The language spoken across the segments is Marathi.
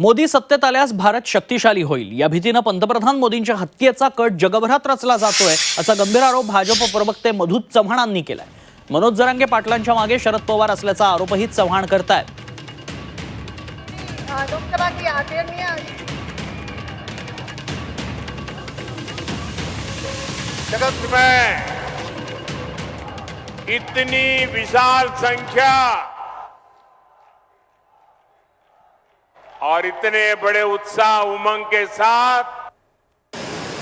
मोदी सत्तेत आल्यास भारत शक्तिशाली होईल. या भीतीनं पंतप्रधान मोदींच्या हत्येचा कट जगभरात रचला जातोय असा गंभीर आरोप भाजप प्रवक्ते मधु चव्हाणांनी केलाय. मनोज जरांगे पाटलांच्या मागे शरद पवार असल्याचा आरोपही चव्हाण करतायत. जगत में इतनी विशाल संख्या और इतने बड़े उत्साह उमंग के साथ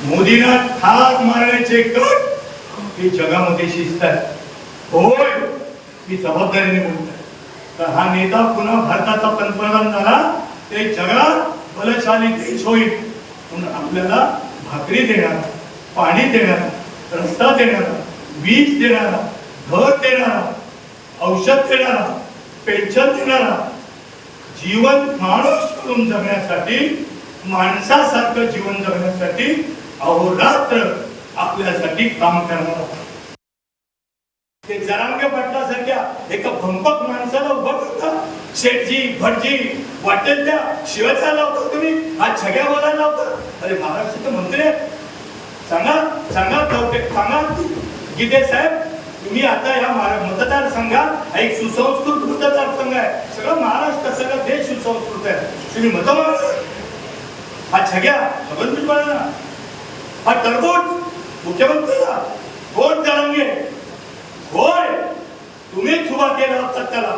मोदींना ठाक मारण्याचे कट हे जगामध्ये शिस्त आहे. होय ही जबाबदारीने बोलत आहे तर हा नेता पुन्हा भारताचा पंतप्रधान झाला ते जगात बलशाली देश होईल म्हणून आपल्याला भाकरी देणारा पाणी देणारा रस्ता देणारा वीज देणारा घर देणारा औषध देणारा पेन्शन देणारा जीवन माणूस म्हणून जगण्यासाठी माणसासारखं जीवन जगण्यासाठी अहोरात्र आपल्यासाठी काम करणार ते जरांगे पाटलासारख्या एका भंपक माणसाला उभं करता शेठजी भटजी वाटेल त्या शिवाचा लावता तुम्ही हा छग्या बोलायला लावता. अरे महाराष्ट्राचे मंत्री आहेत. सांगा सांगा चौके सांगा. गीते साहेब तुम्ही आता या मतदारसंघात एक सुसंस्कृत मतदारसंघ आहे. सगळं सगळं देश तुम्ही मत मागा हा छग्या छगन भुजबळ हा टरबूज मुख्यमंत्र्याला कोण जरांगे होय तुम्हीच उभा केला असतात त्याला